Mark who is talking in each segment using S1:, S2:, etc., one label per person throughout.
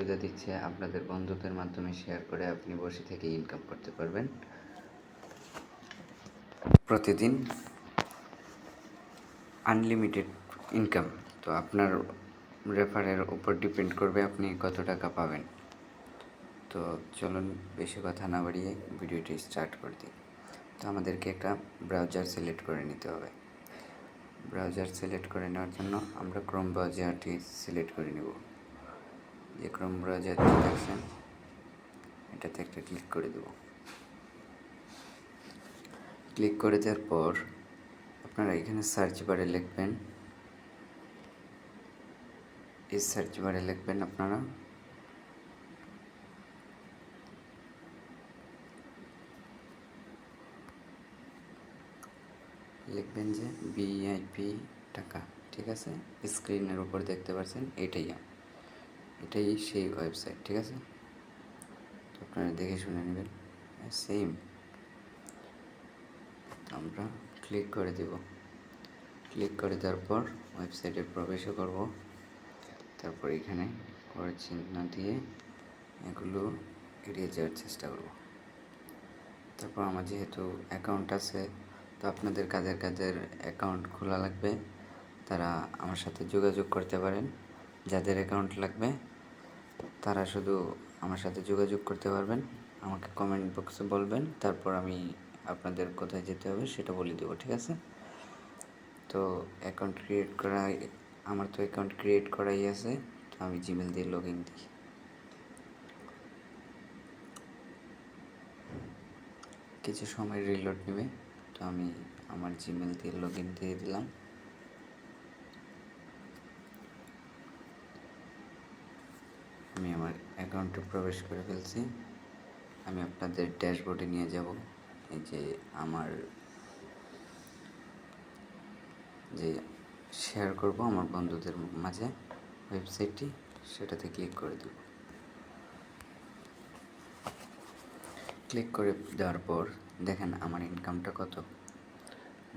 S1: সুবিধা দিচ্ছে আপনাদের বন্ধুদের মাধ্যমে শেয়ার করে আপনি বসে থেকে ইনকাম করতে পারবেন। প্রতিদিন আনলিমিটেড ইনকাম তো আপনার রেফারের উপর ডিপেন্ড করবে আপনি কত টাকা পাবেন। তো চলুন বেশি কথা না বাড়িয়ে ভিডিওটি স্টার্ট করে দিই। তো আমাদেরকে একটা ব্রাউজার সিলেক্ট করে নিতে হবে। ব্রাউজার সিলেক্ট করে নেওয়ার জন্য আমরা ক্রোম ব্রাউজারটি সিলেক্ট করে নেব। যে ক্রোম ব্রাউজারটি এটাতে একটা ক্লিক করে দেব। ক্লিক করে দেওয়ার পর আপনারা এখানে সার্চ বারে লিখবেন। এই সার্চ বারে লিখবেন আপনারা। লিখবেন যে বিআইপি টাকা ঠিক আছে? স্ক্রিনের উপর দেখতে পাচ্ছেন, এটাই এটাই সেই ওয়েবসাইট ঠিক আছে? আপনারা দেখে শুনে নেবেন। সেম আমরা ক্লিক করে দেব। ক্লিক করে দেওয়ার পর ওয়েবসাইটে প্রবেশও করব। তারপর এখানে করে চিহ্ন দিয়ে এগুলো এড়িয়ে যাওয়ার চেষ্টা করব। তারপর আমার যেহেতু অ্যাকাউন্ট আছে, তো আপনাদের কাদের কাদের অ্যাকাউন্ট খোলা লাগবে, তারা আমার সাথে যোগাযোগ করতে পারেন। যাদের অ্যাকাউন্ট লাগবে তারা শুধু আমার সাথে যোগাযোগ করতে পারবেন, আমাকে কমেন্ট বক্সে বলবেন, তারপর আমি আপনাদের কোথায় যেতে হবে সেটা বলে দেবো, ঠিক আছে? তো অ্যাকাউন্ট ক্রিয়েট করা আমার তো অ্যাকাউন্ট ক্রিয়েট করাই আছে, তো আমি জিমেল দিয়ে লগ ইন দিই। কিছু সময় রিলোড নেবে, তো আমি আমার জিমেল দিয়ে লগ ইন দিয়ে দিলাম। আমি আমার অ্যাকাউন্টে প্রবেশ করে ফেলছি। আমি আপনাদের ড্যাশবোর্ডে নিয়ে যাব। এই যে আমার যে শেয়ার করব আমার বন্ধুদের মাঝে ওয়েবসাইটটি সেটাতে ক্লিক করে দেব। ক্লিক করে দেওয়ার পর দেখেন আমার ইনকামটা কত।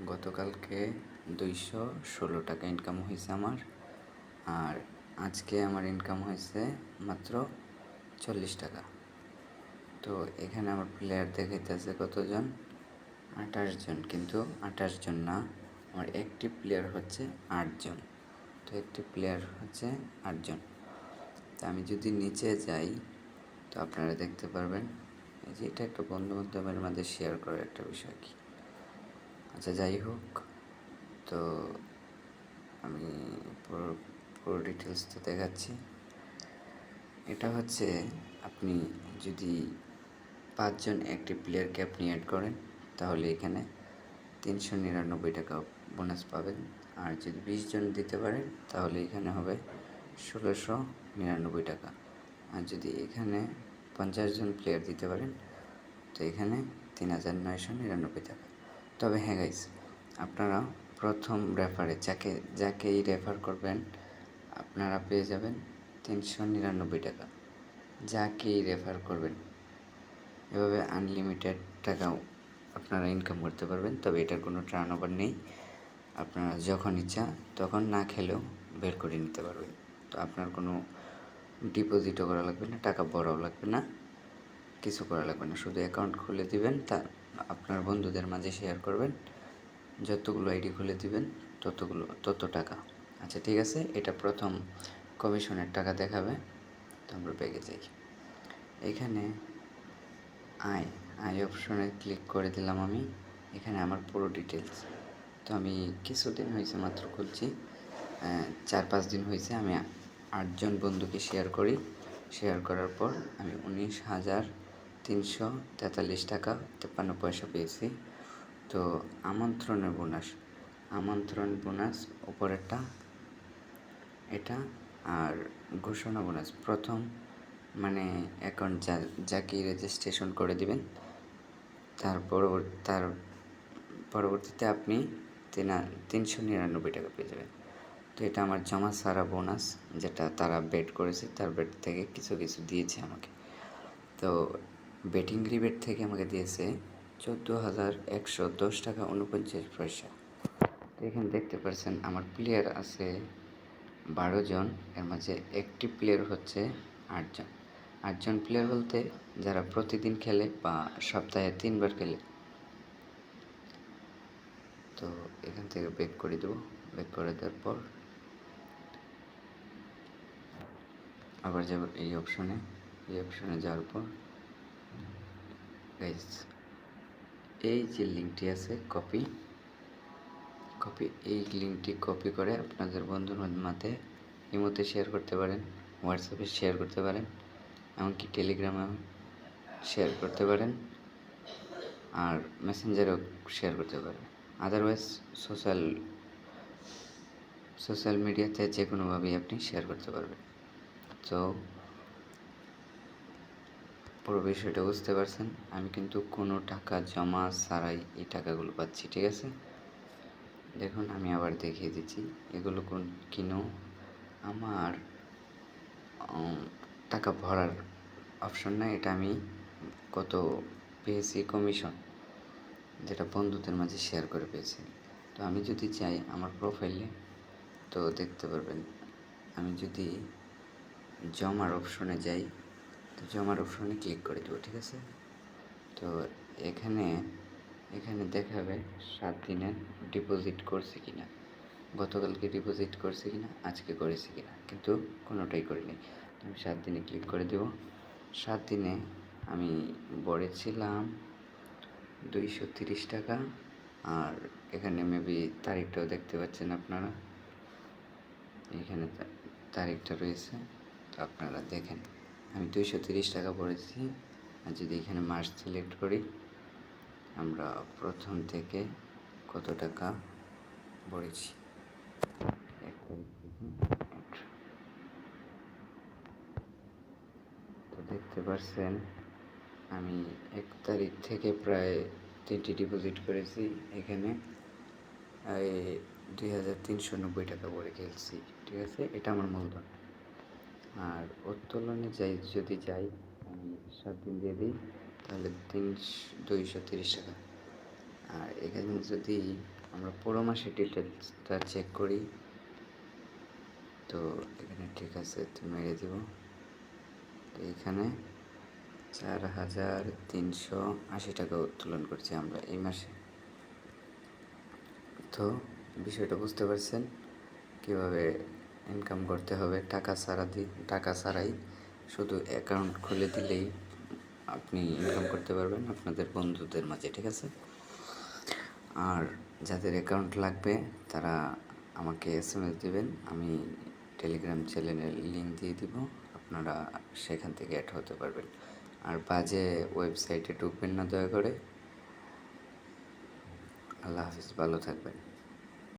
S1: গতকালকে দুইশো ষোলো টাকা ইনকাম হয়েছে আমার। আর আজকে আমার ইনকাম হয়েছে মাত্র চল্লিশ টাকা। তো এখানে আমার প্লেয়ার দেখাইতেছে কতজন? আঠাশ জন, কিন্তু আঠাশ জন না, আমার একটি প্লেয়ার হচ্ছে আটজন তো একটি প্লেয়ার হচ্ছে আটজন তা আমি যদি নিচে যাই, তো আপনারা দেখতে পারবেন যে এটা একটা বন্ধু বান্ধবের মাঝে শেয়ার করার একটা বিষয় কি। আচ্ছা যাই হোক, তো আমি পুরো ডিটেলসটা দেখাচ্ছি। এটা হচ্ছে আপনি যদি পাঁচজন একটি প্লেয়ারকে আপনি অ্যাড করেন, তাহলে এখানে তিনশো নিরানব্বই টাকা বোনাস পাবেন। আর যদি বিশ জন দিতে পারেন, তাহলে এখানে হবে ষোলোশো নিরানব্বই টাকা। আর যদি এখানে পঞ্চাশ জন প্লেয়ার দিতে পারেন, তো এখানে তিন হাজার নয়শো নিরানব্বই টাকা। তবে হ্যাঁ গাইস আপনারা প্রথম রেফারে যাকে, যাকেই রেফার করবেন আপনারা পেয়ে যাবেন তিনশো নিরানব্বই টাকা। যা যাকেই রেফার করবেন, এভাবে আনলিমিটেড টাকাও আপনারা ইনকাম করতে পারবেন, তবে এটার কোনো টার্ন ওভার নেই। আপনারা যখন ইচ্ছা তখন না খেলেও বের করে নিতে পারবেন। তো আপনার কোনো ডিপোজিটও করা লাগবে না, টাকা বড়াও লাগবে না, কিছু করা লাগবে না। শুধু অ্যাকাউন্ট খুলে দিবেন, তা আপনার বন্ধুদের মাঝে শেয়ার করবেন, যতগুলো আইডি খুলে দিবেন, ততগুলো, তত টাকা। আচ্ছা ঠিক আছে, এটা প্রথম কমিশনের টাকা দেখাবে, তো আমরা ব্যাগে যাই। এখানে আয় আই অপশনে ক্লিক করে দিলাম আমি, এখানে আমার পুরো ডিটেলস তো আমি কিছুদিন হয়েছে মাত্র খুলছি চার পাঁচ দিন হয়েছে, আমি আটজন বন্ধুকে শেয়ার করি। শেয়ার করার পর আমি উনিশ হাজার তিনশো তেতাল্লিশ টাকা, তেপ্পান্ন পয়সা পেয়েছি। তো আমন্ত্রণের বোনাস, আমন্ত্রণ বোনাস উপরেরটা এটা আর ঘোষণা বোনাস প্রথম মানে অ্যাকাউন্ট যা যাকে রেজিস্ট্রেশন করে দিবেন, তার পরবর্তী তার পরবর্তীতে আপনি তিনা, তিনশো নিরানব্বই টাকা পেয়ে যাবেন। তো এটা আমার জমা সারা বোনাস যেটা তারা বেট করেছে, তার বেট থেকে কিছু কিছু দিয়েছে আমাকে। তো বেটিং রিবেট থেকে আমাকে দিয়েছে চোদ্দ হাজার একশো দশ টাকা উনপঞ্চাশ পয়সা। এখানে দেখতে পাচ্ছেন আমার প্লেয়ার আছে বারো জন, এর মাঝে একটি প্লেয়ার হচ্ছে আটজন আটজন প্লেয়ার বলতে যারা প্রতিদিন খেলে বা সপ্তাহে তিনবার খেলে। তো এখান থেকে বেক করে দেবো। বেক করে দেওয়ার পর আবার যাব এই অপশনে এই অপশনে যাওয়ার পর এই যে লিঙ্কটি আছে কপি কপি এই লিঙ্কটি কপি করে আপনাদের বন্ধুর মাঝে ইমোতে শেয়ার করতে পারেন হোয়াটসঅ্যাপে শেয়ার করতে পারেন, এমনকি টেলিগ্রামে শেয়ার করতে পারেন, আর মেসেঞ্জারেও শেয়ার করতে পারেন। আদারওয়াইজ সোশ্যাল সোশ্যাল মিডিয়াতে যে কোনোভাবেই আপনি শেয়ার করতে পারবেন। তো পুরো বিষয়টা বুঝতে পারছেন। আমি কিন্তু কোনো টাকা জমা ছাড়াই এই টাকাগুলো পাচ্ছি, ঠিক আছে? দেখুন, আমি আবার দেখিয়ে দিচ্ছি। এগুলো কোন কিনো? আমার টাকা ভরার অপশন না, এটা আমি কত পেয়েছি? কমিশন যেটা বন্ধুদের মাঝে শেয়ার করে পেয়েছি। তো আমি যদি চাই আমার প্রোফাইলে তো দেখতে পারবেন, আমি যদি জমার অপশনে যাই, তো জমার অপশনে ক্লিক করে দেবো, ঠিক আছে? তো এখানে এখানে দেখাবে সাত দিনের ডিপোজিট করছি কিনা, গতকালকে ডিপোজিট করছি কিনা, আজকে করেছি কিনা, কিন্তু কোনোটাই করিনি। আমি সাত দিনে ক্লিক করে দেব। সাত দিনে আমি বড়েছিলাম দুইশো তিরিশ টাকা, আর এখানে মেবি তারিখটাও দেখতে পাচ্ছেন আপনারা। এখানে তারিখটা রয়েছে, তো আপনারা দেখেন। আমি দুইশো তিরিশ টাকা পড়েছি আর যদি এখানে মাস সিলেক্ট করি আমরা প্রথম থেকে কত টাকা ভরেছি? এক তারিখ থেকে। তো দেখতে পাচ্ছেন আমি এক তারিখ থেকে প্রায় তিনটি ডিপোজিট করেছি এখানে। দুই হাজার তিনশো নব্বই টাকা করে খেলছি, ঠিক আছে? এটা আমার মূলধন। আর উত্তোলনে যাই, যদি যাই, আমি সাত দিন দিয়ে দিই। তাহলে তিনশো, দুইশো, তিরিশ টাকা। আর এখানে যদি আমরা পুরো মাসের ডিটেলসটা চেক করি, তো এখানে ঠিক আছে, তো মেরে দিব। এখানে চার হাজার তিনশো আশি টাকা উত্তোলন করছি আমরা এই মাসে। তো বিষয়টা বুঝতে পারছেন? কীভাবে ইনকাম করতে হবে? টাকা ছাড়া দি, টাকা ছাড়াই শুধু অ্যাকাউন্ট খুলে দিলেই আপনি ইনকাম করতে পারবেন আপনাদের বন্ধুদের মাঝে, ঠিক আছে? আর যাদের অ্যাকাউন্ট লাগবে, তারা আমাকে এস এম এস দেবেন, আমি টেলিগ্রাম চ্যানেলের লিঙ্ক দিয়ে দিব, আপনারা সেখান থেকে অ্যাড হতে পারবেন। আর বাজে ওয়েবসাইটে ঢুকবেন না দয়া করে। আল্লাহ হাফিজ, ভালো থাকবেন।